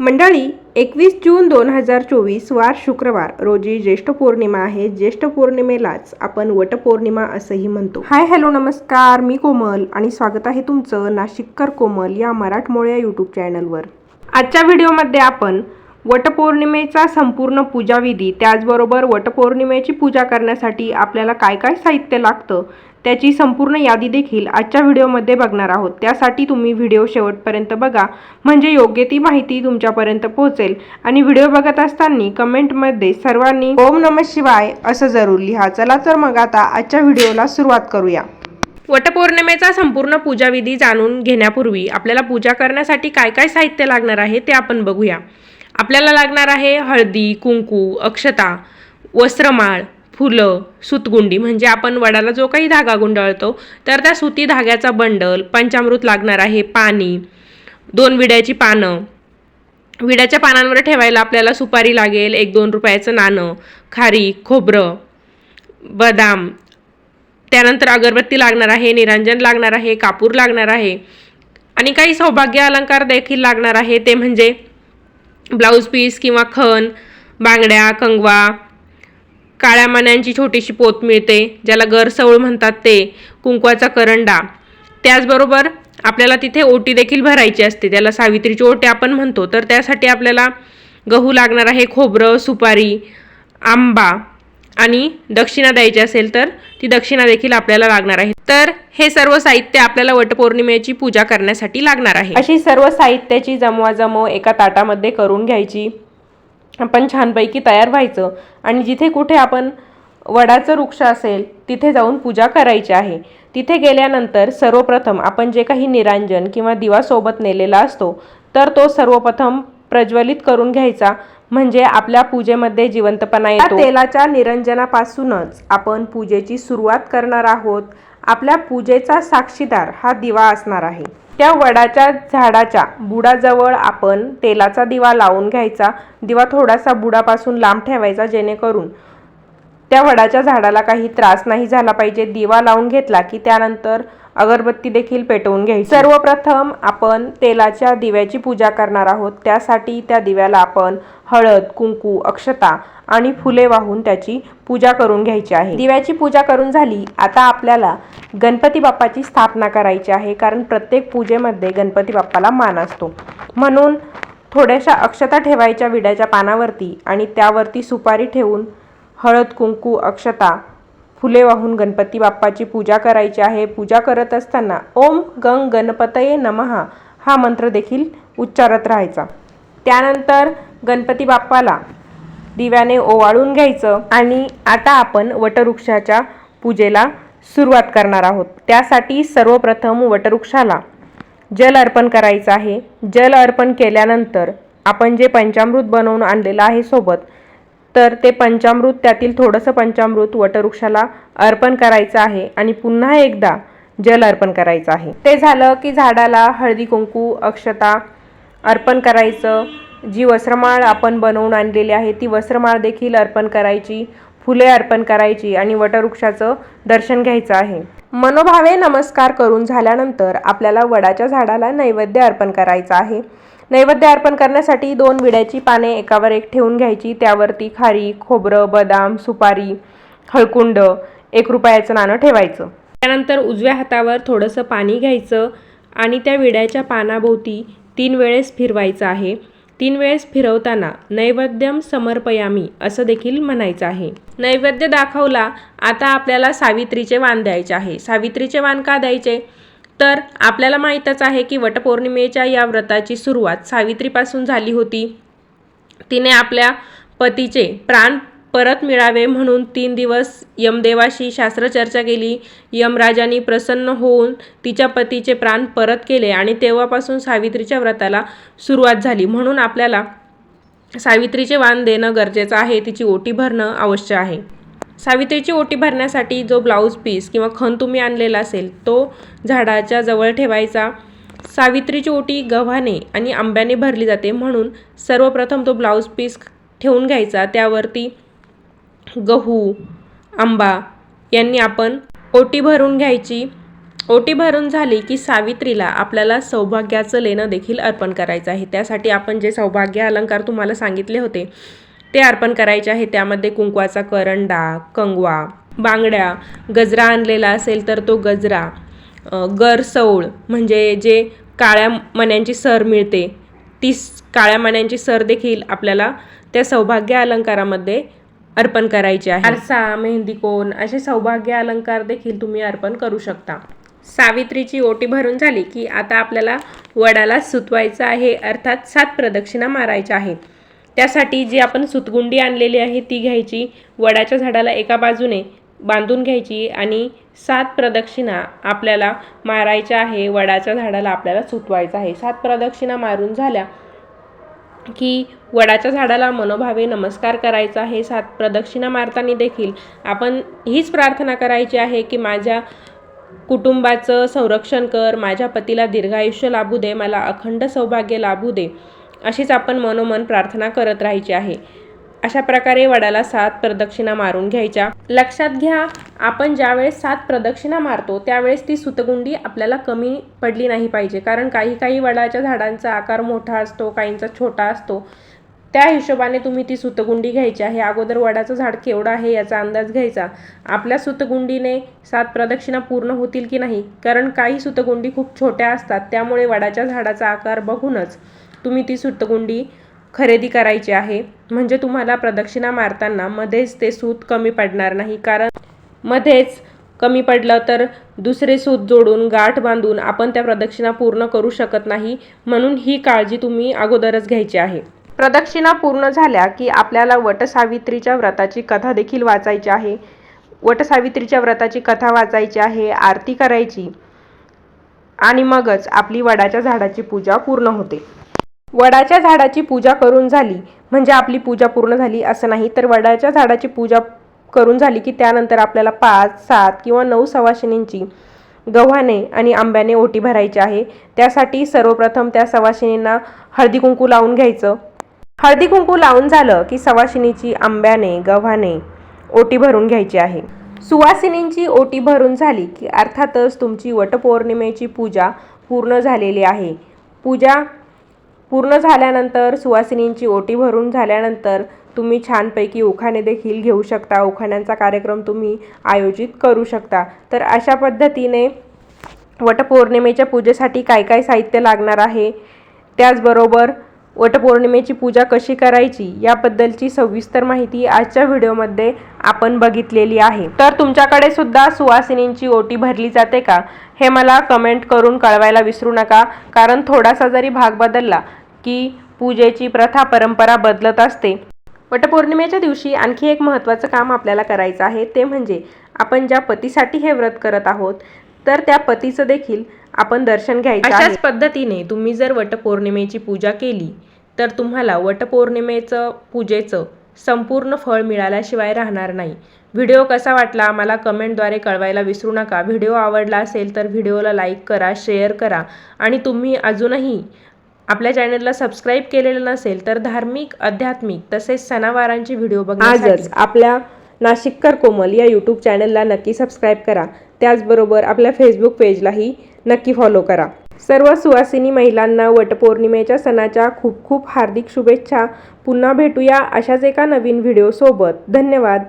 मंडळी एकवीस जून दोन हजार चोवीस वार शुक्रवार रोजी ज्येष्ठ पौर्णिमा आहे. ज्येष्ठ पौर्णिमेलाच आपण वटपौर्णिमा असंही म्हणतो. हाय हॅलो नमस्कार. मी कोमल आणि स्वागत आहे तुमचं नाशिककर कोमल या मराठमोळ्या यूट्यूब चॅनलवर. आजच्या व्हिडिओमध्ये आपण वटपौर्णिमेचा संपूर्ण पूजाविधी त्याचबरोबर वटपौर्णिमेची पूजा करण्यासाठी आपल्याला काय काय साहित्य लागतं त्याची संपूर्ण यादी देखील आजच्या व्हिडिओमध्ये बघणार आहोत. त्यासाठी तुम्ही व्हिडिओ शेवटपर्यंत बघा. म्हणजे योग्य ती माहिती तुमच्यापर्यंत पोहोचेल. आणि व्हिडिओ बघत असताना कमेंटमध्ये सर्वांनी ओम नम शिवाय असं जरूर लिहा. चला तर मग आता आजच्या व्हिडिओला सुरुवात करूया. वटपौर्णिमेचा संपूर्ण पूजाविधी जाणून घेण्यापूर्वी आपल्याला पूजा करण्यासाठी काय काय साहित्य लागणार आहे ते आपण बघूया. आपल्याला लागणार आहे हळदी कुंकू अक्षता वस्त्रमाळ फुलं सुतगुंडी म्हणजे आपण वडाला जो काही धागा गुंडाळतो तर त्या सुती धाग्याचा बंडल पंचामृत लागणार आहे पाणी दोन विड्याची पानं. विड्याच्या पानांवर ठेवायला आपल्याला सुपारी लागेल एक दोन रुपयाचं नाणं खारी खोबरं बदाम. त्यानंतर अगरबत्ती लागणार आहे निरांजन लागणार आहे कापूर लागणार आहे. आणि काही सौभाग्य अलंकार देखील लागणार आहे ते म्हणजे ब्लाऊज पीस किंवा खण बांगड्या कंगवा काळ्या मण्यांची छोटीशी पोत मिळते ज्याला गरसवळ म्हणतात ते कुंकवाचा करंडा. त्याचबरोबर आपल्याला तिथे ओटी देखील भरायची असते त्याला सावित्रीची ओटी आपण म्हणतो. तर त्यासाठी आपल्याला गहू लागणार आहे खोबरं सुपारी आंबा आणि दक्षिणा द्यायची असेल तर ती दक्षिणा देखील आपल्याला लागणार आहे. तर हे सर्व साहित्य आपल्याला वटपौर्णिमेची पूजा करण्यासाठी लागणार आहे. अशी सर्व साहित्याची जमवाजमव एका ताटामध्ये करून घ्यायची. आपण छानपैकी तयार व्हायचं. आणि जिथे कुठे आपण वडाचं वृक्ष असेल तिथे जाऊन पूजा करायची आहे. तिथे गेल्यानंतर सर्वप्रथम आपण जे काही निरांजन किंवा दिवा सोबत नेलेला असतो तर तो सर्वप्रथम प्रज्वलित करून घ्यायचा. म्हणजे आपल्या पूजेमध्ये जिवंतपणा येतो. तेलाच्या निरंजनापासूनच आपण पूजेची सुरुवात करणार आहोत. आपल्या पूजेचा साक्षीदार हा दिवा असणार आहे. त्या वडाच्या झाडाच्या बुडाजवळ आपण तेलाचा दिवा लावून घ्यायचा. दिवा थोडासा बुडापासून लांब ठेवायचा जेणेकरून त्या वडाच्या झाडाला काही त्रास नाही झाला पाहिजे. दिवा लावून घेतला की त्यानंतर अगरबत्ती देखील पेटवून घ्यायची. सर्वप्रथम आपण तेलाच्या दिव्याची पूजा करणार आहोत. त्यासाठी त्या दिव्याला आपण हळद कुंकू अक्षता आणि फुले वाहून त्याची पूजा करून घ्यायची आहे. दिव्याची पूजा करून झाली आता आपल्याला गणपती बाप्पाची स्थापना करायची आहे कारण प्रत्येक पूजेमध्ये गणपती बाप्पाला मान असतो. म्हणून थोड्याशा अक्षता ठेवायच्या विड्याच्या पानावरती आणि त्यावरती सुपारी ठेवून हळद कुंकू अक्षता फुले वाहून गणपती बाप्पाची पूजा करायची आहे. पूजा करत असताना ओम गंग गणपतये नमहा हा मंत्र देखील उच्चारत राहायचा. त्यानंतर गणपती बाप्पाला दिव्याने ओवाळून घ्यायचं आणि आता आपण वटवृक्षाच्या पूजेला सुरुवात करणार आहोत. त्यासाठी सर्वप्रथम वटवृक्षाला जल अर्पण करायचं आहे. जल अर्पण केल्यानंतर आपण जे पंचामृत बनवून आणलेलं आहे सोबत तर ते पंचामृत त्यातील थोडंसं पंचामृत वटवृक्षाला अर्पण करायचं आहे आणि पुन्हा एकदा जल अर्पण करायचं आहे. ते झालं की झाडाला हळदी कुंकू अक्षता अर्पण करायचं. जी वस्त्रमाळ आपण बनवून आणलेली आहे ती वस्त्रमाळ देखील अर्पण करायची फुले अर्पण करायची आणि वटवृक्षाचं दर्शन घ्यायचं आहे. मनोभावे नमस्कार करून झाल्यानंतर आपल्याला वडाच्या झाडाला नैवेद्य अर्पण करायचं आहे. नैवेद्य अर्पण करण्यासाठी दोन विड्याची पाने एकावर एक ठेवून घ्यायची. त्यावरती खारी खोबरं बदाम सुपारी हळकुंड एक रुपयाचं नाणं ठेवायचं. त्यानंतर उजव्या हातावर थोडंसं पाणी घ्यायचं आणि त्या विड्याच्या पानाभोवती तीन वेळेस फिरवायचं आहे. तीन वेळेस फिरवताना नैवेद्यम समर्पयामी असं देखील म्हणायचं आहे. नैवेद्य दाखवला आता आपल्याला सावित्रीचे वाण द्यायचे आहे. सावित्रीचे वाण का द्यायचे? तर आपल्याला माहीतच आहे की वटपौर्णिमेच्या या व्रताची सुरुवात सावित्रीपासून झाली होती. तिने आपल्या पतीचे प्राण परत मिळावे म्हणून तीन दिवस यमदेवाशी शास्त्रचर्चा केली. यमराजांनी प्रसन्न होऊन तिच्या पतीचे प्राण परत केले आणि तेव्हापासून सावित्रीच्या व्रताला सुरुवात झाली. म्हणून आपल्याला सावित्रीचे वाण देणं गरजेचं आहे. तिची ओटी भरणं आवश्यक आहे. सावित्रीची ओटी भरण्यासाठी जो ब्लाऊज पीस किंवा खण तुम्ही आणलेला असेल तो झाडाच्या जवळ ठेवायचा. सावित्रीची ओटी गव्हाने आणि आंब्याने भरली जाते म्हणून सर्वप्रथम तो ब्लाऊज पीस ठेवून घ्यायचा. त्यावरती गहू आंबा यांनी आपण ओटी भरून घ्यायची. ओटी भरून झाली की सावित्रीला आपल्याला सौभाग्याचं लेणं देखील अर्पण करायचं आहे. त्यासाठी आपण जे सौभाग्य अलंकार तुम्हाला सांगितले होते ते अर्पण करायचे आहे. त्यामध्ये कुंकवाचा करंडा कंगवा बांगड्या गजरा आणलेला असेल तर तो गजरा गरसौळ म्हणजे जे काळ्या मण्यांची सर मिळते ती काळ्या मण्यांची सर देखील आपल्याला त्या सौभाग्य अलंकारामध्ये अर्पण करायचे आहे. आरसा मेहंदी कोण असे सौभाग्य अलंकार देखील तुम्ही अर्पण करू शकता. सावित्रीची ओटी भरून झाली की आता आपल्याला वडाला सुतवायचं आहे. अर्थात सात प्रदक्षिणा मारायच्या आहेत. त्यासाठी जी आपण सुतगुंडी आणलेली आहे ती घ्यायची. वडाच्या झाडाला एका बाजूने बांधून घ्यायची आणि सात प्रदक्षिणा आपल्याला मारायच्या आहे वडाच्या झाडाला आपल्याला सुतवायचं आहे. सात प्रदक्षिणा मारून झाल्या की वडाच्या झाडाला मनोभावे नमस्कार करायचा आहे. सात प्रदक्षिणा मारताना देखील आपण हीच प्रार्थना करायची आहे की माझ्या कुटुंबाचं संरक्षण कर माझ्या पतीला दीर्घायुष्य लाभू दे मला अखंड सौभाग्य लाभू दे. अशीच आपण मनोमन प्रार्थना करत राहायची आहे. अशा प्रकारे वडाला सात प्रदक्षिणा मारून घ्यायच्या. लक्षात घ्या आपण ज्यावेळेस सात प्रदक्षिणा मारतो त्यावेळेस ती सुतगुंडी आपल्याला कमी पडली नाही पाहिजे. कारण काही काही वडाच्या झाडांचा आकार मोठा असतो काहींचा छोटा असतो. त्या हिशोबाने तुम्ही ती सुतगुंडी घ्यायची आहे. अगोदर वडाचं झाड केवढं आहे याचा अंदाज घ्यायचा. आपल्या सुतगुंडीने सात प्रदक्षिणा पूर्ण होतील की नाही? कारण काही सुतगुंडी खूप छोट्या असतात त्यामुळे वडाच्या झाडाचा आकार बघूनच तुम्ही ती सुतगुंडी खरेदी करायची आहे. म्हणजे तुम्हाला प्रदक्षिणा मारताना मध्येच ते सूत कमी पडणार नाही. कारण मध्येच कमी पडलं तर दुसरे सूत जोडून गाठ बांधून आपण त्या प्रदक्षिणा पूर्ण करू शकत नाही. म्हणून ही काळजी तुम्ही अगोदरच घ्यायची आहे. प्रदक्षिणा पूर्ण झाल्या की आपल्याला वटसावित्रीच्या व्रताची कथा देखील वाचायची आहे. वटसावित्रीच्या व्रताची कथा वाचायची आहे आरती करायची आणि मगच आपली वडाच्या झाडाची पूजा पूर्ण होते. वडाच्या झाडाची पूजा करून झाली म्हणजे आपली पूजा पूर्ण झाली असं नाही तर वडाच्या झाडाची पूजा करून झाली की त्यानंतर आपल्याला पाच सात किंवा नऊ सवाशिनींची गव्हाणे आणि आंब्याने ओटी भरायची आहे. त्यासाठी सर्वप्रथम त्या सवाशिनींना हळदी कुंकू लावून घ्यायचं. हळदी कुंकू लावून झालं की सवाशिनीची आंब्याने गव्हाणे ओटी भरून घ्यायची आहे. सुवासिनींची ओटी भरून झाली की अर्थातच तुमची वटपौर्णिमेची पूजा पूर्ण झालेली आहे. पूजा पूर्ण झाल्यानंतर सुवासिनींची ओटी भरून झाल्यानंतर तुम्ही छानपैकी उखाणे देखील घेऊ शकता. उखाण्यांचा कार्यक्रम तुम्ही आयोजित करू शकता. तर अशा पद्धतीने वटपौर्णिमेच्या पूजेसाठी काय काय साहित्य लागणार आहे? त्याचबरोबर वटपौर्णिमेची पूजा कशी करायची याबद्दलची सविस्तर माहिती आजच्या व्हिडिओमध्ये आपण बघितलेली आहे. तर तुमच्याकडे सुद्धा सुवासिनींची ओटी भरली जाते का? हे मला कमेंट करून कळवायला विसरू नका. कारण थोडासा जरी भाग बदलला की पूजेची प्रथा परंपरा बदलत असते. वटपौर्णिमेच्या दिवशी आणखी एक महत्त्वाचं काम आपल्याला करायचं आहे ते म्हणजे आपण ज्या पतीसाठी हे व्रत करत आहोत तर त्या पतीचं देखील आपण दर्शन घ्यायचं अशाच पद्धतीने तुम्ही जर वटपौर्णिमेची पूजा केली तर तुम्हाला वटपौर्णिमेचं पूजेचं संपूर्ण फळ मिळाल्याशिवाय राहणार नाही. व्हिडिओ कसा वाटला आम्हाला कमेंटद्वारे कळवायला विसरू नका. व्हिडिओ आवडला असेल तर व्हिडिओला लाईक करा शेअर करा आणि तुम्ही अजूनही आपल्या चॅनलला सबस्क्राईब केलेलं नसेल तर धार्मिक आध्यात्मिक तसेच सणावारांचे व्हिडिओ बघा आजच आपल्या नाशिककर कोमल या यूट्यूब चॅनलला नक्की सबस्क्राईब करा. त्याचबरोबर आपल्या फेसबुक पेजलाही नक्की फॉलो करा. सर्व सुवासिनी महिलांना वटपौर्णिमेच्या सणाच्या खूप खूप हार्दिक शुभेच्छा. पुन्हा भेटूया अशाच एका नवीन व्हिडिओसोबत धन्यवाद.